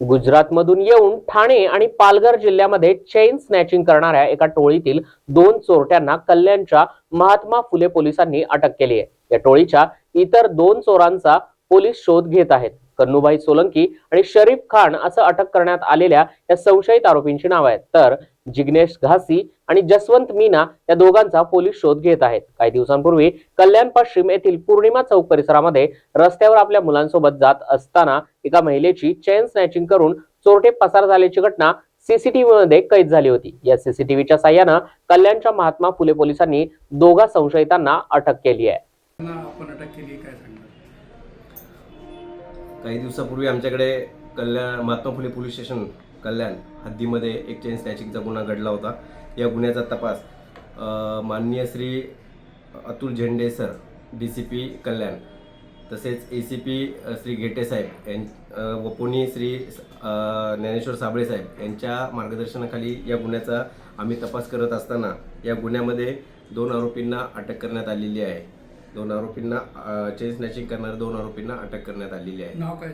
गुजरातमधून येऊन ठाणे आणि पालघर जिल्ह्यामध्ये चेन स्नॅचिंग करणाऱ्या एका टोळीतील दोन चोरट्यांना कल्याणच्या महात्मा फुले पोलिसांनी अटक केली आहे. या टोळीच्या इतर दोन चोरांचा पोलीस शोध घेत आहेत. कन्नूभाई सोलंकी आणि शरीफ खान असं अटक करण्यात आलेल्या या संशयित आरोपींची नाव आहेत. तर जिग्नेश घासी आणि जसवंत मीना या दोघांचा पोलीस शोध घेत आहेत. काही दिवसांपूर्वी कल्याण पश्चिम येथील पूर्णिमा चौक परिसरामध्ये रस्त्यावर आपल्या मुलांसोबत जात असताना एका महिलेची चेन स्नॅचिंग करून चोरटे पसार झाल्याची घटना सीसीटीव्ही मध्ये कैद झाली होती. या सीसीटीव्हीच्या साह्यानं कल्याणच्या महात्मा फुले पोलिसांनी दोघा संशयितांना अटक केली आहे. त्यांना आपण अटक केली काय सांगणार? काही दिवसापूर्वी आमच्याकडे कल्याण महात्मा फुले पोलीस स्टेशन कल्याण हद्दीमध्ये एक चेन स्नॅचिंगचा गुन्हा घडला होता. या गुन्ह्याचा तपास माननीय Shri Atul Zende sir D C P Kalyan तसेच A C P Shri Ghete साहेब यां व पुणे श्री ज्ञानेश्वर साबळे साहेब यांच्या मार्गदर्शनाखाली या गुन्ह्याचा आम्ही तपास करत असताना या गुन्ह्यामध्ये दोन आरोपींना अटक करण्यात आलेली आहे. दोन आरोपींना चेन स्नॅचिंग करणाऱ्या दोन आरोपींना अटक करण्यात आलेली आहे. नाव काय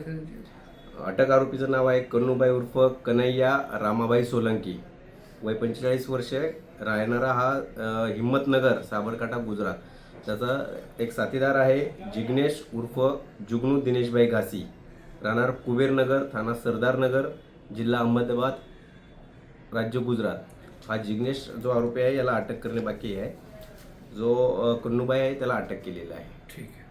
अटक आरोपीचं नाव आहे कन्नूबाई उर्फ कन्हैया रामाबाई सोलंकी. वय पंचेचाळीस वर्षे राहणारा हा अ, हिम्मतनगर साबरकाठा गुजरात. त्याचा एक साथीदार आहे जिग्नेश उर्फ जुगनू दिनेशबाई घासी. राहणार कुबेरनगर थाना सरदारनगर जिल्हा अहमदाबाद राज्य गुजरात. हा जिग्नेश जो आरोपी आहे याला अटक करणे बाकी आहे. जो कन्नूबाई आहे त्याला अटक केलेला आहे. ठीक आहे.